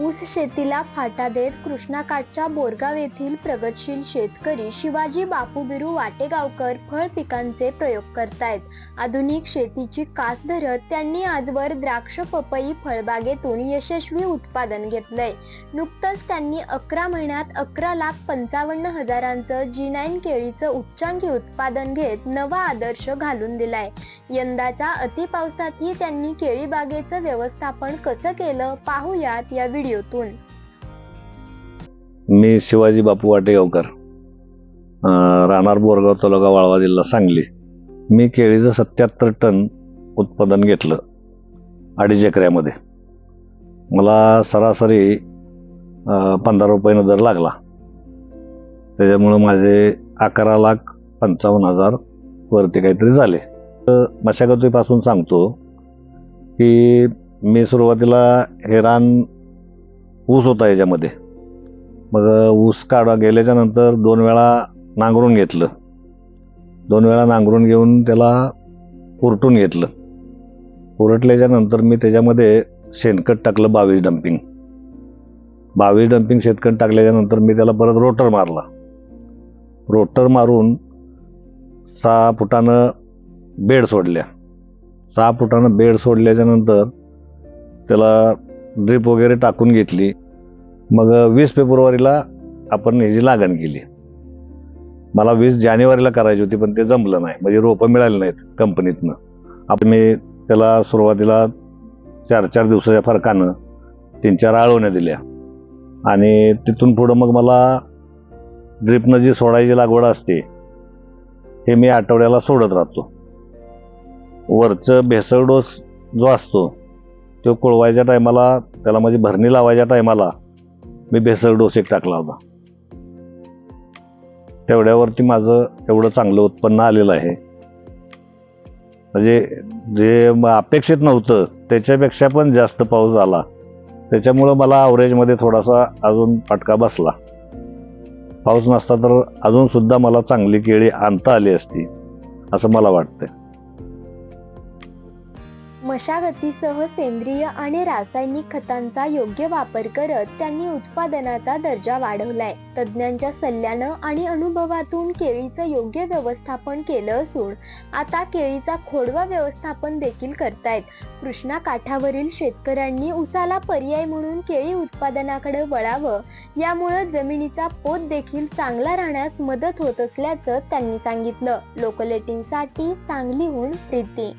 ऊस शेतीला फाटा देत कृष्णाकाठच्या बोरगाव येथील प्रगतशील शेतकरी शिवाजी बापू बिरू वाटेगावकर फळ पिकांचे प्रयोग करतायत. आधुनिक शेतीची कास धरत त्यांनी आजवर द्राक्ष पपई फळबागेतून यशस्वी उत्पादन घेतलंय. नुकतंच त्यांनी अकरा महिन्यात अकरा लाख पंचावन्न हजारांचं जी नाईन केळीचं उच्चांकी उत्पादन घेत नवा आदर्श घालून दिलाय. यंदाच्या अतिपावसातही त्यांनी केळी बागेचं व्यवस्थापन कसं केलं पाहूयात या व्हिडिओतून मी शिवाजी बापू वाटेगावकर. राहणार बोरगाव तालुका वाळवा जिल्हा सांगली. मी केळीचं सत्याहत्तर टन उत्पादन घेतलं अडीच एकऱ्यामध्ये मला सरासरी पंधरा रुपयानं दर लागला. त्याच्यामुळं माझे अकरा लाख पंचावन्न हजार वरती काहीतरी झाले. तर मशागतीपासून सांगतो की मी सुरुवातीला हे रान ऊस होता याच्यामध्ये. मग ऊस काढा गेल्याच्यानंतर दोन वेळा नांगरून घेतलं. दोन वेळा नांगरून घेऊन त्याला उरटून घेतलं. उरटल्याच्या नंतर मी त्याच्यामध्ये शेणखत टाकलं बावीस डम्पिंग बावीस डम्पिंग शेतखत टाकल्याच्या नंतर मी त्याला परत रोटर मारला. रोटर मारून सहा फुटानं बेड सोडल्या. सहा फुटानं बेड सोडल्याच्या नंतर त्याला ड्रीप वगैरे टाकून घेतली. मग वीस फेब्रुवारीला आपण ह्याची लागण केली. मला वीस जानेवारीला करायची होती पण ते जमलं नाही. म्हणजे रोपं मिळाली नाहीत कंपनीतनं. आपण मी त्याला सुरुवातीला चार चार दिवसाच्या फरकानं तीन चार आळवण्या दिल्या. आणि तिथून पुढं मग मला ड्रिपनं जी सोडायची लागवड असते हे मी आठवड्याला सोडत राहतो. वरचं भेसळ डोस जो असतो तो कोळवायच्या टायमाला त्याला माझी भरणी लावायच्या टायमाला मी भेसळ डोस एक टाकला होता. तेवढ्यावरती माझं एवढं चांगलं उत्पन्न आलेलं आहे. म्हणजे जे अपेक्षित नव्हतं त्याच्यापेक्षा पण जास्त पाऊस आला. त्याच्यामुळं मला ॲव्हरेजमध्ये थोडासा अजून फटका बसला. पाऊस नसता तर अजूनसुद्धा मला चांगली केळी आणता आली असती असं मला वाटतं मशागतीसह सेंद्रिय आणि रासायनिक खतांचा योग्य वापर करत त्यांनी उत्पादनाचा दर्जा वाढवलाय. तज्ज्ञांच्या सल्ल्यानं आणि अनुभवातून केळीचं योग्य व्यवस्थापन केलं असून आता केळीचा खोडवा व्यवस्थापन देखील करतायत. कृष्णा काठावरील शेतकऱ्यांनी उसाला पर्याय म्हणून केळी उत्पादनाकडे वळावं यामुळं जमिनीचा पोत देखील चांगला राहण्यास मदत होत असल्याचं त्यांनी सांगितलं. लोकलेटिंगसाठी सांगलीहून प्रीती.